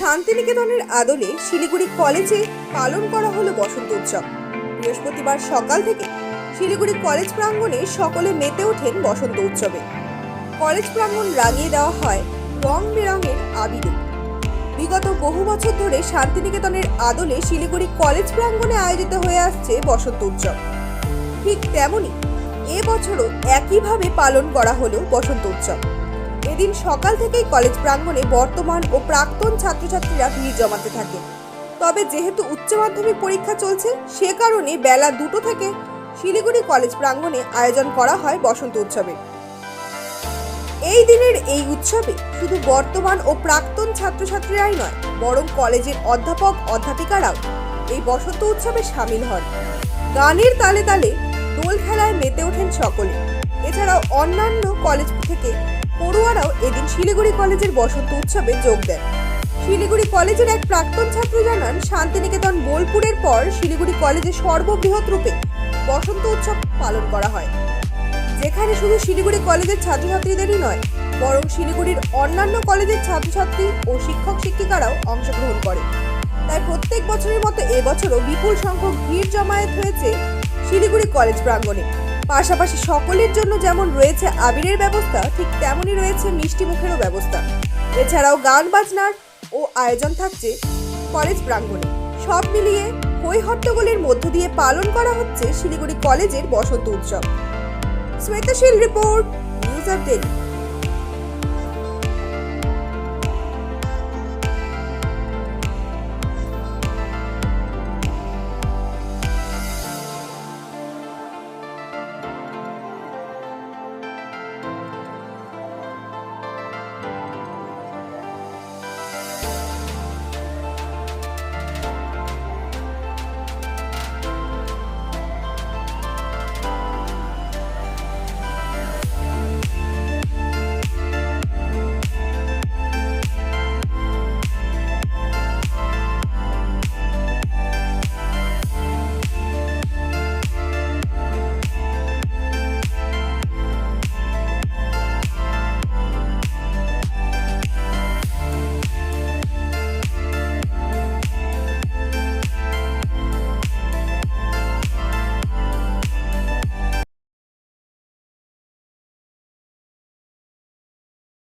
শান্তিনিকেতনের আদলে শিলিগুড়ি কলেজে পালন করা হলো বসন্ত উৎসব। বৃহস্পতিবার সকাল থেকে শিলিগুড়ি কলেজ প্রাঙ্গণে সকলে মেতে ওঠেন বসন্ত উৎসবে। কলেজ প্রাঙ্গণ রাঙিয়ে দেওয়া হয় রং বেরঙের আবিরে বিগত বহু বছর ধরে শান্তিনিকেতনের আদলে শিলিগুড়ি কলেজ প্রাঙ্গণে আয়োজিত হয়ে আসছে বসন্ত উৎসব। ঠিক তেমনি এবছরও একইভাবে পালন করা হলো বসন্ত উৎসব। এদিন সকাল থেকেই কলেজ প্রাঙ্গণে বর্তমান ও প্রাক্তন ছাত্রছাত্রীরা ভিড় জমাতে থাকে। তবে যেহেতু উচ্চ মাধ্যমিক পরীক্ষা চলছে, সে কারণে বেলা দুটো থেকে শিলিগুড়ি কলেজ প্রাঙ্গণে আয়োজন করা হয় বসন্ত উৎসবে। এই দিনের এই উৎসবে শুধু বর্তমান ও প্রাক্তন ছাত্রছাত্রীরাই নয়, বরং কলেজের অধ্যাপক, অধ্যাপিকারাও এই বসন্ত উৎসবে সামিল হন। গানের তালে তালে দোল খেলায় মেতে ওঠেন সকলে। এছাড়াও অন্যান্য কলেজ থেকে শিলিগুড়ি কলেজের বসন্ত উৎসবে যোগ দেন। শিলিগুড়ি কলেজের এক প্রাক্তন ছাত্র জানান, শান্তিনিকেতন বোলপুরের পর শিলিগুড়ি কলেজে সর্ববৃহৎ রূপে বসন্ত উৎসব পালন করা হয়। যেখানে শুধু শিলিগুড়ি কলেজের ছাত্রছাত্রীদেরই নয়, বরং শিলিগুড়ির অন্যান্য কলেজের ছাত্রছাত্রী ও শিক্ষক শিক্ষিকারাও অংশগ্রহণ করে। তাই প্রত্যেক বছরের মতো এবছরও বিপুল সংখ্যক ভিড় জমায়েত হয়েছে শিলিগুড়ি কলেজ প্রাঙ্গণে। পাশাপাশি সকলের জন্য যেমন রয়েছে আবিরের ব্যবস্থা, ঠিক তেমনই রয়েছে মিষ্টি মুখেরও ব্যবস্থা। এছাড়াও গান বাজনার ও আয়োজন থাকছে কলেজ প্রাঙ্গণে। সব মিলিয়ে হৈ হট্টগোলের মধ্য দিয়ে পালন করা হচ্ছে শিলিগুড়ি কলেজের বসন্ত উৎসব। Shweta Shil report, news update.